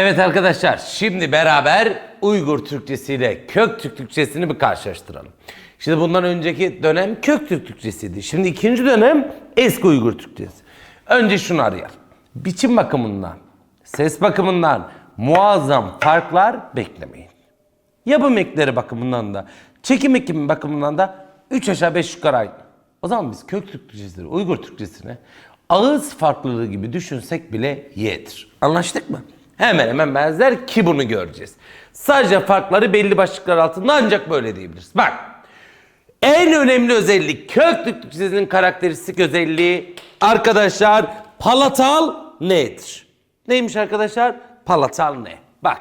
Evet arkadaşlar şimdi beraber Uygur Türkçesiyle Kök Türk Türkçesini bir karşılaştıralım. Şimdi bundan önceki dönem Kök Türk Türkçesiydi. Şimdi ikinci dönem eski Uygur Türkçesi. Önce şunu arayalım. Biçim bakımından, ses bakımından muazzam farklar beklemeyin. Yapım ekleri bakımından da, çekim ekimi bakımından da 3 aşağı 5 yukarı aynı. O zaman biz kök Türkçesini, Uygur Türkçesini ağız farklılığı gibi düşünsek bile yedir. Anlaştık mı? Hemen hemen benzer ki bunu göreceğiz. Sadece farkları belli başlıklar altında ancak böyle diyebiliriz. Bak. En önemli özellik kök Türk Türkçesinin karakteristik özelliği arkadaşlar palatal nedir? Neymiş arkadaşlar? Palatal ne? Bak.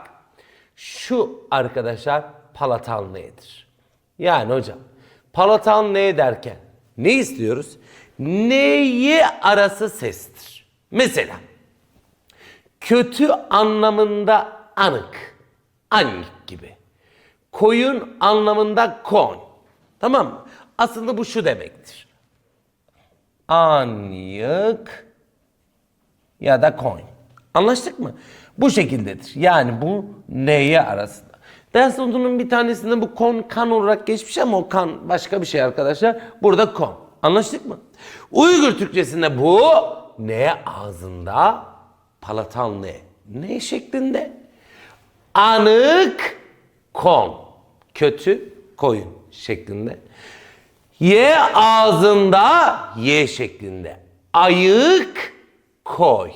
Şu arkadaşlar palatal nedir? Yani hocam palatal ne derken ne istiyoruz? Neyi arası sestir. Mesela kötü anlamında anık, annik gibi. Koyun anlamında kon. Tamam mı? Aslında bu şu demektir. Anyık ya da coin. Anlaştık mı? Bu şekildedir. Yani bu neye arasında. Ders notunun bir tanesinde bu kon kan olarak geçmiş ama o kan başka bir şey arkadaşlar. Burada kon. Anlaştık mı? Uygur Türkçesinde bu ne ağzında palatal ne? Şeklinde? Anık kon. Kötü koyun şeklinde. Ye ağzında ye şeklinde. Ayık koy.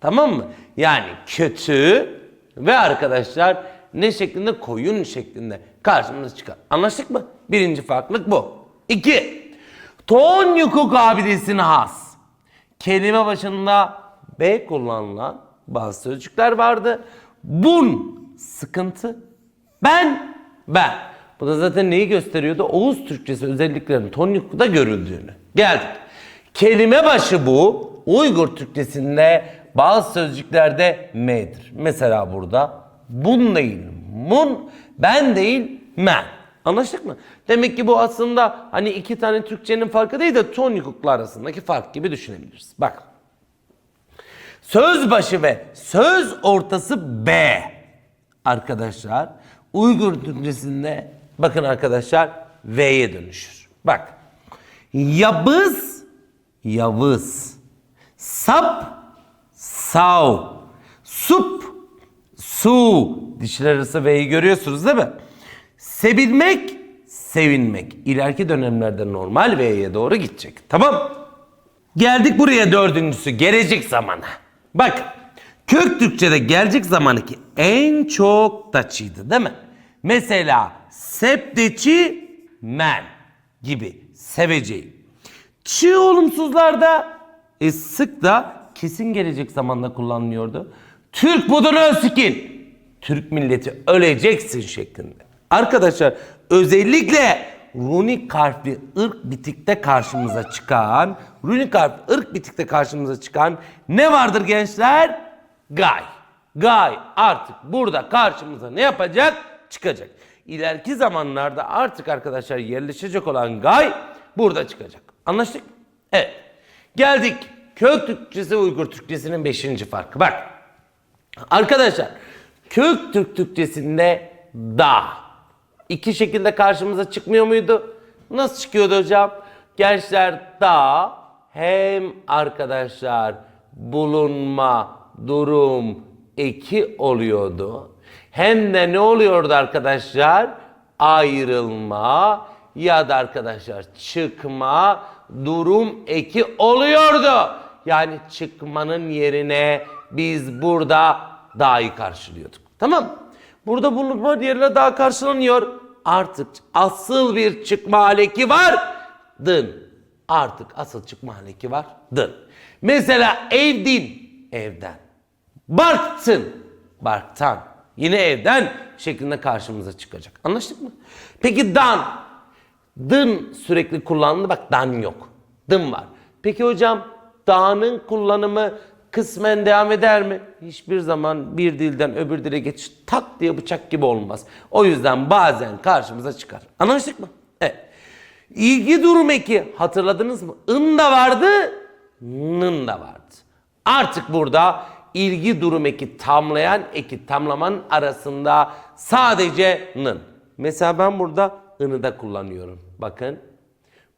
Tamam mı? Yani kötü ve arkadaşlar ne şeklinde? Koyun şeklinde karşımıza çıkar. Anlaştık mı? Birinci farklılık bu. İki. Ton yuku kabiliyesine has. Kelime başında B kullanılan bazı sözcükler vardı. Bun sıkıntı. Ben ben. Bu da zaten neyi gösteriyordu? Oğuz Türkçesi özelliklerinin ton yukuda görüldüğünü. Geldik. Kelime başı bu. Uygur Türkçesinde bazı sözcüklerde m'dir. Mesela burada bun değil mun, ben değil men. Anlaştık mı? Demek ki bu aslında hani iki tane Türkçenin farkı değil de ton yukuklar arasındaki fark gibi düşünebiliriz. Bak. Söz başı ve söz ortası B. Arkadaşlar Uygur Türkçesinde bakın arkadaşlar V'ye dönüşür. Bak. Yabız, yavız. Sap, sav. Sup, su. Dişler arası V'yi görüyorsunuz değil mi? Sevilmek, sevinmek. İleriki dönemlerde normal V'ye doğru gidecek. Tamam. Geldik buraya dördüncüsü gelecek zamana. Bak kök Türkçe'de gelecek zamanı ki en çok taçıydı değil mi? Mesela septeci men gibi seveceğim. Çi olumsuzlarda e, sık da kesin gelecek zamanda kullanılıyordu. Türk budunu ösikin. Türk milleti öleceksin şeklinde. Arkadaşlar özellikle runik harfli ırk bitikte karşımıza çıkan, runik harfli bitikte karşımıza çıkan ne vardır gençler? Gay. Gay artık burada karşımıza ne yapacak? Çıkacak. İleriki zamanlarda artık arkadaşlar yerleşecek olan gay burada çıkacak. Anlaştık? Evet. Geldik kök Türkçesi Uygur Türkçesinin 5. farkı. Bak. Arkadaşlar kök Türk Türkçesinde da iki şekilde karşımıza çıkmıyor muydu? Nasıl çıkıyordu hocam? Gençler da hem arkadaşlar bulunma durum eki oluyordu. Hem de ne oluyordu arkadaşlar? Ayrılma ya da arkadaşlar çıkma durum eki oluyordu. Yani çıkmanın yerine biz burada dahi karşılıyorduk. Tamam? Burada bulunma yerine daha karşılanıyor. Artık asıl bir çıkma haleki var. Dın. Artık asıl çıkma haleki var. Dın. Mesela evdin. Evden. Barktın. Barktan. Yine evden şeklinde karşımıza çıkacak. Anlaştık mı? Peki dan. Dın sürekli kullanıldı. Bak dan yok. Dın var. Peki hocam da'nın kullanımı kısmen devam eder mi? Hiçbir zaman bir dilden öbür dile geçiş tak diye bıçak gibi olmaz. O yüzden bazen karşımıza çıkar. Anlaştık mı? İlgi durum eki hatırladınız mı? In da vardı, nın da vardı. Artık burada ilgi durum eki tamlayan eki tamlamanın arasında sadece nın. Mesela ben burada ını da kullanıyorum. Bakın.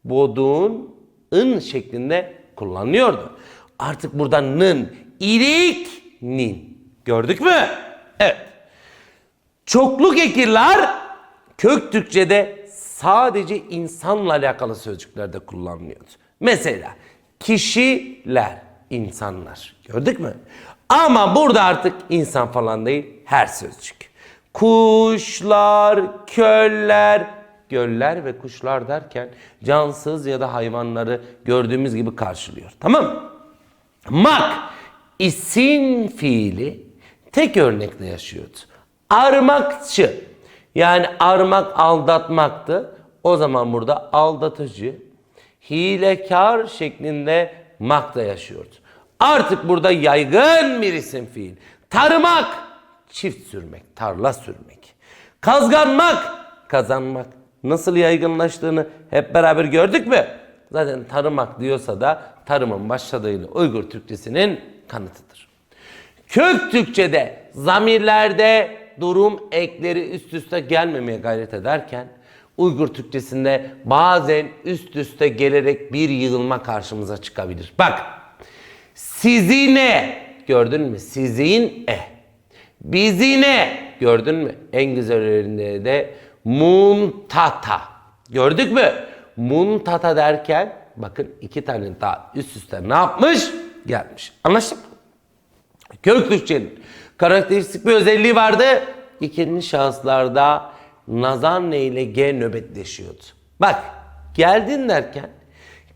Boduğun ın şeklinde kullanılıyordu. Artık burada nın, ilik, nin. Gördük mü? Evet. Çokluk ekirler kök Türkçe'de sadece insanla alakalı sözcüklerde kullanılıyordu. Mesela kişiler, insanlar. Gördük mü? Ama burada artık insan falan değil, her sözcük. Kuşlar, köller, göller ve kuşlar derken cansız ya da hayvanları gördüğümüz gibi karşılıyor. Tamam mı? Mak isim fiili tek örnekle yaşıyordu. Armakçı yani armak aldatmaktı. O zaman burada aldatıcı, hilekar şeklinde makta yaşıyordu. Artık burada yaygın bir isim fiil. Tarımak, çift sürmek, tarla sürmek. Kazganmak, kazanmak. Nasıl yaygınlaştığını hep beraber gördük mü? Zaten tarımak diyorsa da tarımın başladığını Uygur Türkçesinin kanıtıdır. Kök Türkçe'de zamirlerde durum ekleri üst üste gelmemeye gayret ederken Uygur Türkçesinde bazen üst üste gelerek bir yığılma karşımıza çıkabilir. Bak sizine gördün mü? Sizin e. Bizine gördün mü? En güzellerinde de muntata. Gördük mü? Muntata derken bakın iki tane daha üst üste ne yapmış? Gelmiş. Anlaştık mı? Kök Türkçenin karakteristik bir özelliği vardı. İkinci şahıslarda nazan ne ile G nöbetleşiyordu. Bak geldin derken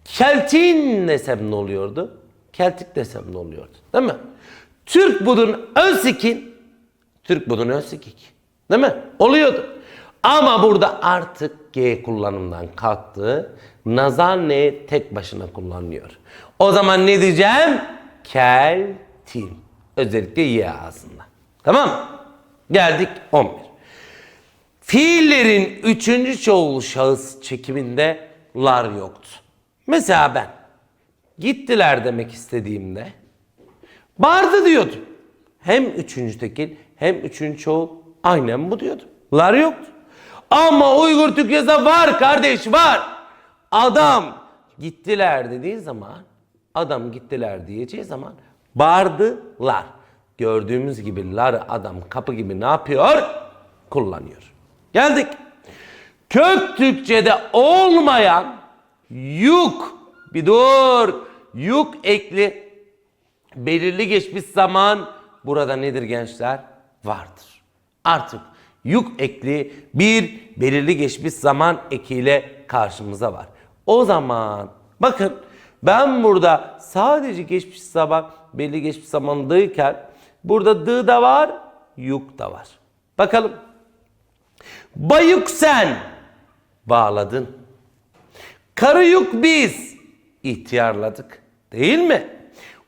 Keltin desem ne oluyordu? Keltik desem ne oluyordu? Değil mi? Türk budun önsikin Türk budun önsikik. Değil mi? Oluyordu. Ama burada artık G kullanımdan kalktı. Nazan ne tek başına kullanılıyor. O zaman ne diyeceğim? Keltin. Özellikle Y ağzında. Tamam? Geldik 11. Fiillerin üçüncü çoğul şahıs çekiminde lar yoktu. Mesela ben gittiler demek istediğimde Bardı diyordum. Hem üçüncü tekil hem üçüncü çoğul aynen bu diyordum. Lar yoktu. Ama Uygur Türkçesi var kardeş var. Adam gittiler dediği zaman adam gittiler diyeceği zaman bardılar. Gördüğümüz gibi lar adam kapı gibi ne yapıyor? Kullanıyor. Geldik. Kök Türkçe'de olmayan yuk bir dur yuk ekli belirli geçmiş zaman burada nedir gençler? Vardır. Artık yuk ekli bir belirli geçmiş zaman ekiyle karşımıza var. O zaman bakın ben burada sadece geçmiş zaman belli geçmiş zamandayken burada dı da var, yuk da var. Bakalım. Bayuk sen bağladın. Karı yuk biz ihtiyarladık. Değil mi?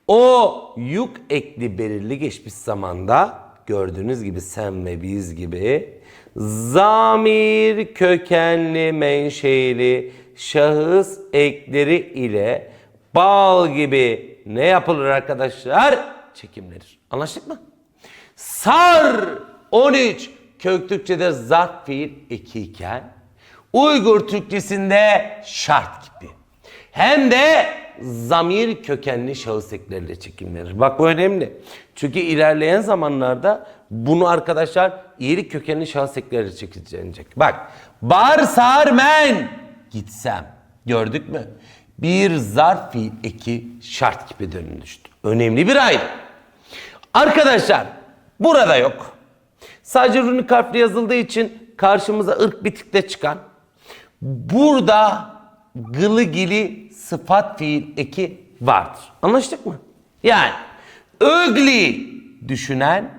O yuk ekli belirli geçmiş zamanda gördüğünüz gibi sen ve biz gibi zamir kökenli menşeli şahıs ekleri ile bal gibi ne yapılır arkadaşlar? Çekimlenir. Anlaştık mı? Sar 13 kök Türkçe'de zarf fiil eki iken Uygur Türkçesinde şart gibi. Hem de zamir kökenli şahıs ekleriyle çekimlenir. Bak bu önemli. Çünkü ilerleyen zamanlarda bunu arkadaşlar iyilik kökenli şahıs ekleriyle çekilecek. Bak bar sar men gitsem. Gördük mü? Bir zarf fiil eki şart gibi dönüştü. Önemli bir ayrım. Arkadaşlar burada yok. Sadece runik harfli yazıldığı için karşımıza ırk bitikle çıkan burada gılı gili sıfat fiil eki vardır. Anlaştık mı? Yani ögli düşünen,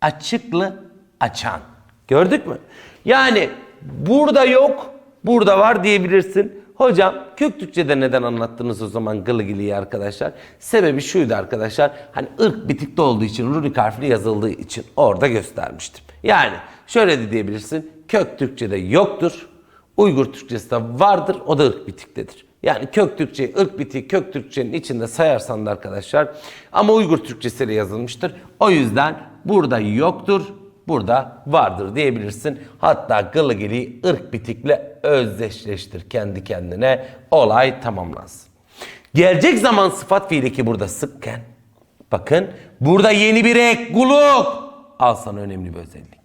açıklı açan. Gördük mü? Yani burada yok, burada var diyebilirsin. Hocam kök Türkçe'de neden anlattınız o zaman gılıgiliyi arkadaşlar? Sebebi şuydu arkadaşlar. Hani ırk bitikte olduğu için, runik harfli yazıldığı için orada göstermiştim. Yani şöyle de diyebilirsin. Kök Türkçe'de yoktur. Uygur Türkçesi de vardır. O da ırk bitiktedir. Yani kök Türkçe, ırk biti kök Türkçenin içinde sayarsan da arkadaşlar ama Uygur Türkçesiyle yazılmıştır. O yüzden burada yoktur, burada vardır diyebilirsin. Hatta gılıgili ırk bitikle özdeşleştir kendi kendine olay tamamlansın. Gelecek zaman sıfat fiili ki burada sıkken bakın burada yeni bir ek guluk al sana önemli bir özellik.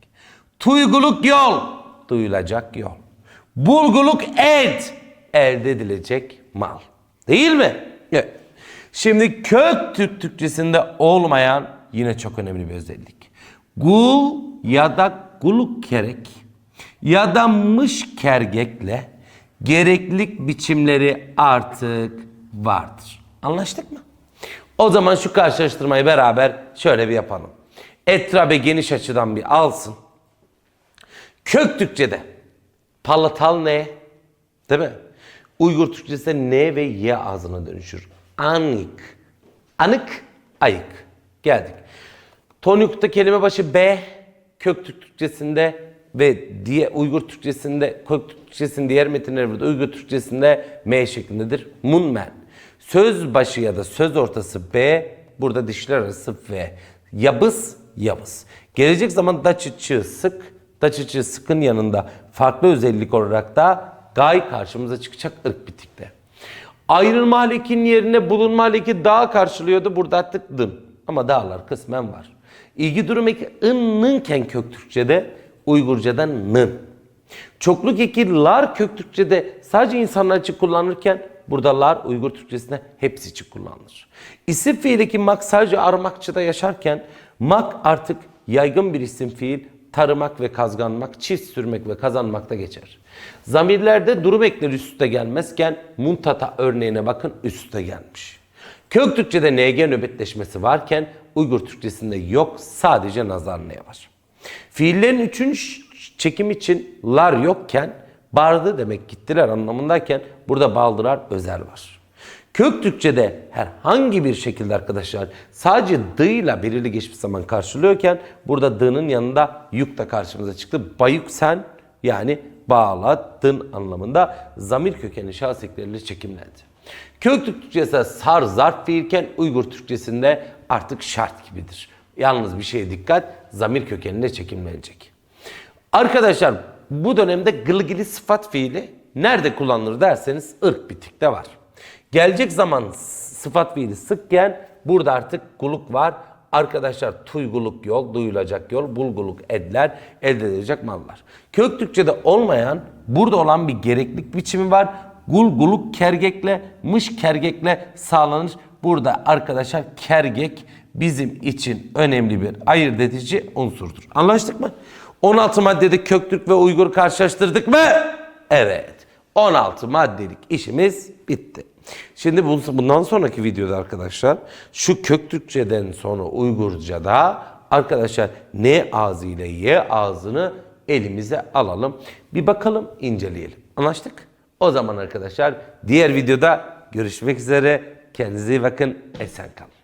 Tuyguluk yol duyulacak yol. Bulguluk et elde edilecek mal. Değil mi? Evet. Şimdi kök Türk Türkçesinde olmayan yine çok önemli bir özellik. Gul ya da guluk kerek ya da mış kergekle gereklilik biçimleri artık vardır. Anlaştık mı? O zaman şu karşılaştırmayı beraber şöyle bir yapalım. Etrabe geniş açıdan bir alsın. Kök Türkçe'de palatal ne? Değil mi? Uygur Türkçesinde ne ve y ağzına dönüşür. Anık. Anık, ayık. Geldik. Tonukta kelime başı B, kök Türk Türkçesinde ve diye Uygur Türkçesinde, kök Türkçesinin diğer metinleri burada Uygur Türkçesinde M şeklindedir. Munmen. Söz başı ya da söz ortası B, burada dişler arası V. Yabız, yabız. Gelecek zaman daçıçı sık, daçıçı sıkın yanında farklı özellik olarak da gay karşımıza çıkacak ırk bitikte. Ayrılma halekinin yerine bulunma haleki dağ karşılıyordu. Burada artık dın. Ama dağlar kısmen var. İlgi durum eki ınnınken kök Türkçe'de, Uygurca'da nın. Çokluk eki lar kök Türkçe'de sadece insanlar için kullanılırken burada lar Uygur Türkçesinde hepsi için kullanılır. İsim fiildeki mak sadece aramakçıda yaşarken mak artık yaygın bir isim fiil tarımak ve kazganmak, çift sürmek ve kazanmakta geçer. Zamirlerde durum ekleri üstte gelmezken muntata örneğine bakın üstte gelmiş. Kök Türkçe'de NG nöbetleşmesi varken Uygur Türkçesinde yok sadece nazar neye var. Fiillerin üçüncü çekim için lar yokken bardı demek gittiler anlamındayken burada baldırar özel var. Kök Türkçe'de herhangi bir şekilde arkadaşlar sadece dı ile belirli geçmiş zaman karşılıyorken burada dığ'nın yanında yük da karşımıza çıktı. Bayuk sen yani bağladın anlamında zamir kökenli şahıs ekleriyle çekimlendi. Kök Türkçesi sar zarf fiilken Uygur Türkçesinde artık şart gibidir. Yalnız bir şeye dikkat zamir kökenine çekimlenecek. Arkadaşlar bu dönemde gılgili sıfat fiili nerede kullanılır derseniz ırk bitikte var. Gelecek zaman sıfat fiili sıkken burada artık guluk var. Arkadaşlar tuyguluk yol, duyulacak yol, bulguluk edler, elde edilecek mallar. Kök Türkçe'de olmayan, burada olan bir gereklilik biçimi var. Gul guluk kergekle, mış kergekle sağlanır. Burada arkadaşlar kergek bizim için önemli bir ayırt edici unsurdur. Anlaştık mı? 16 maddede Köktürk ve Uygur karşılaştırdık mı? Evet. 16 maddelik işimiz bitti. Şimdi bu- bundan sonraki videoda arkadaşlar şu Köktürkçeden sonra Uygurca'da arkadaşlar N ağzı ile Y ağzını elimize alalım. Bir bakalım inceleyelim. Anlaştık? O zaman arkadaşlar diğer videoda görüşmek üzere. Kendinize iyi bakın. Esen kalın.